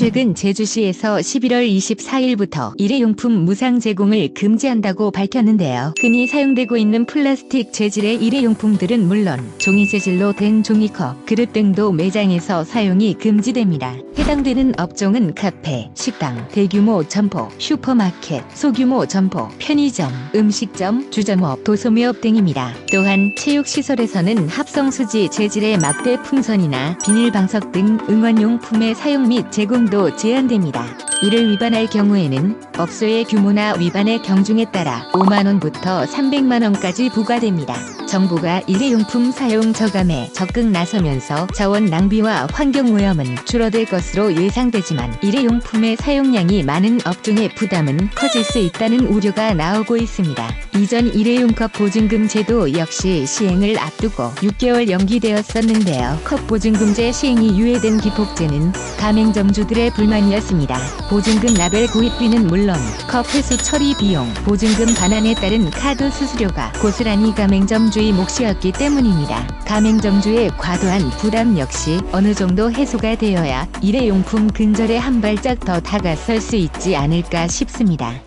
최근 제주시에서 11월 24일부터 일회용품 무상 제공을 금지한다고 밝혔는데요. 흔히 사용되고 있는 플라스틱 재질의 일회용품들은 물론 종이 재질로 된 종이컵, 그릇 등도 매장에서 사용이 금지됩니다. 해당되는 업종은 카페, 식당, 대규모 점포, 슈퍼마켓, 소규모 점포, 편의점, 음식점, 주점업, 도소매업 등입니다. 또한 체육시설에서는 합성수지 재질의 막대 풍선이나 비닐방석 등 응원용품의 사용 및 제공 도 제한됩니다. 이를 위반할 경우에는 업소의 규모나 위반의 경중에 따라 5만원부터 300만원까지 부과됩니다. 정부가 일회용품 사용 저감에 적극 나서면서 자원 낭비와 환경오염은 줄어들 것으로 예상되지만 일회용품의 사용량이 많은 업종의 부담은 커질 수 있다는 우려가 나오고 있습니다. 이전 일회용컵 보증금 제도 역시 시행을 앞두고 6개월 연기되었었는데요. 컵 보증금제 시행이 유예된 기폭제는 가맹점주들의 불만이었습니다. 보증금 라벨 구입비는 물론 컵 회수 처리 비용, 보증금 반환에 따른 카드 수수료가 고스란히 가맹점주의 몫이었기 때문입니다. 가맹점주의 과도한 부담 역시 어느 정도 해소가 되어야 일회용품 근절에 한 발짝 더 다가설 수 있지 않을까 싶습니다.